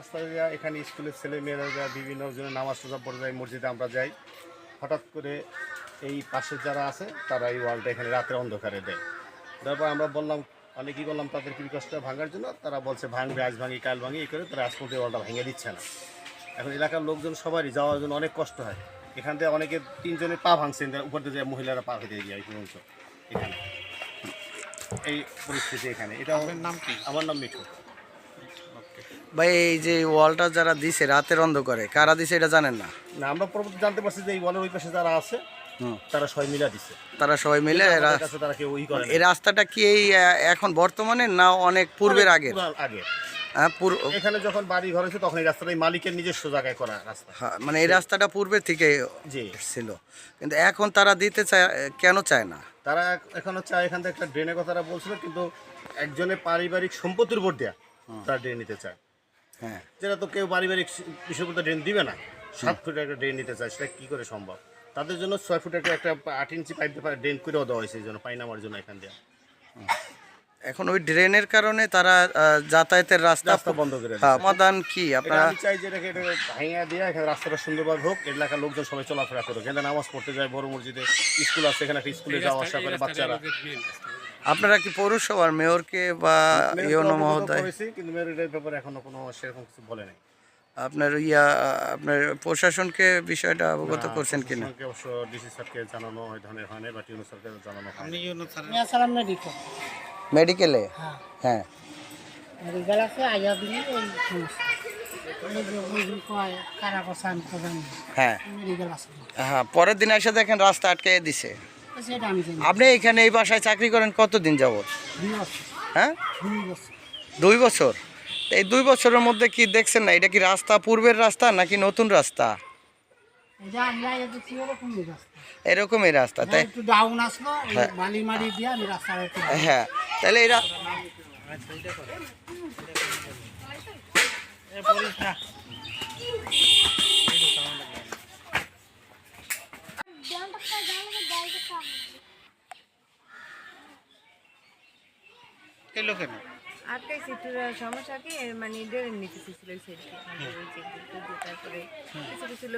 রাস্তা দিয়ে এখানে স্কুলের ছেলে মেয়েরা বিভিন্ন জনের নামাজ টাজা পড়ে যায় মসজিদে আমরা যাই। হঠাৎ করে এই পাশে যারা আছে তারা এই ওয়ালটা এখানে রাতের অন্ধকারে দেয়। তারপর আমরা বললাম অনেক কি করলাম তাদেরকে রিকোয়েস্টটা ভাঙার জন্য তারা বলছে ভাঙবে আজ ভাঙি কাল ভাঙি। এই করে তারা আজ পর্যন্ত ওয়ালটা ভেঙে দিচ্ছে না। এখন এলাকার লোকজন সবারই যাওয়ার জন্য অনেক কষ্ট হয়। এখান থেকে অনেকে তিনজনের পা ভাঙছেন উপর দিয়ে যায় মহিলারা পা হয়ে যায় পর্যন্ত এখানে। এই পরিস্থিতি এখানে। এটা আপনার নাম কি? আমার নাম মিঠু। ভাই এই যে ওয়ালটা যারা দিছে রাতের অন্ধকারে কারা দিছে এটা জানেন না? না আমরা পরবর্তী জানতে পারছি যে এই ওয়ালের ওই পাশে যারা আছে। তারা সবাই মিলা দিছে। তারা সবাই মিলে এই রাস্তাটা কি এই এখন বর্তমানে না অনেক পূর্বের আগের? আগে হ্যাঁ এখানে যখন বাড়ি ঘর হয়েছে তখন এই রাস্তাটা মালিকের নিজস্ব জায়গায় করা রাস্তা। হ্যাঁ, মানে এই রাস্তাটা পূর্বে থেকে ছিল। কিন্তু এখন তারা দিতে চায় কেন চায় না? তারা এখন হচ্ছে এখান থেকে একটা ড্রেনের কথাটা বলছিল কিন্তু একজনের পারিবারিক সম্পত্তির উপর দেয়া তারা ড্রেন নিতে চায়। হ্যাঁ। যেটা তো কেউ পারিবারিক উপর ড্রেন দিবে না। সাত ফুটের একটা ড্রেন নিতে চায় সেটা কী করে সম্ভব? তাদের জন্য ছয় ফুটের একটা- একটা আট ইঞ্চি পাইপ ড্রেন করেও দেওয়া হয়েছে এই জন্য পাই নামার জন্য এখান দিয়ে। এখন ওই ড্রেনের কারণে তারা যাতায়াতের রাস্তা রাস্তা বন্ধ করে হ্যাঁ, সমাধান কি? আপনারা আমি চাই যে এটাকে এটাকে ভাঙিয়ে দিয়ে এখানে রাস্তাটা সুন্দরভাবে হোক এলাকার লোকজন সবাই চলাফেরা করুক। এখানে নামাজ পড়তে যায় বড় মসজিদে স্কুল আছে এখানে একটা স্কুলে যাওয়া আসা করে বাচ্চারা আপনারা কি পৌরসভার মেয়রকে বা অবগত মহোদয়? কিন্তু মেয়র এটার ব্যাপারে এখনও কোনো সেরকম কিছু বলে নাই। আপনার ইয়া আপনার প্রশাসনকে বিষয়টা অবগত করছেন কিনা? অবশ্য ডিসি স্যারকে জানানো ওই ধরনের হয় টিউনো স্যারকে জানানো হয় ইউনুস স্যার মেডিকেল মেডিকেলে? হ্যাঁ। হ্যাঁ। মেডিকেল আছে আইয়া দিলে এই সমস্যা। এই যে ওইগুলো কয় কারা করছে আমি তো জানি না। হ্যাঁ। হ্যাঁ পরের দিন এসে দেখেন রাস্তা আটকে দিছে। আমি আপনি এখানে এই বাসায় চাকরি করেন কতদিন যাবত দুই হ্যাঁ? দুই বছর। দুই বছর? তো এই দুই বছরের মধ্যে কি দেখছেন না এটা কি রাস্তা পূর্বের রাস্তা নাকি নতুন রাস্তা? এরকমই রাস্তা। তাই? একটু ডাউন আসলো ওই বালি মারি দিয়ে আমি রাস্তাটা একটু হ্যাঁ তাহলে এই এলো কেন? আটকাইছি একটু সমস্যা কি? মানে ড্রেন নিতে ছিল তারপরে কিছু কিছু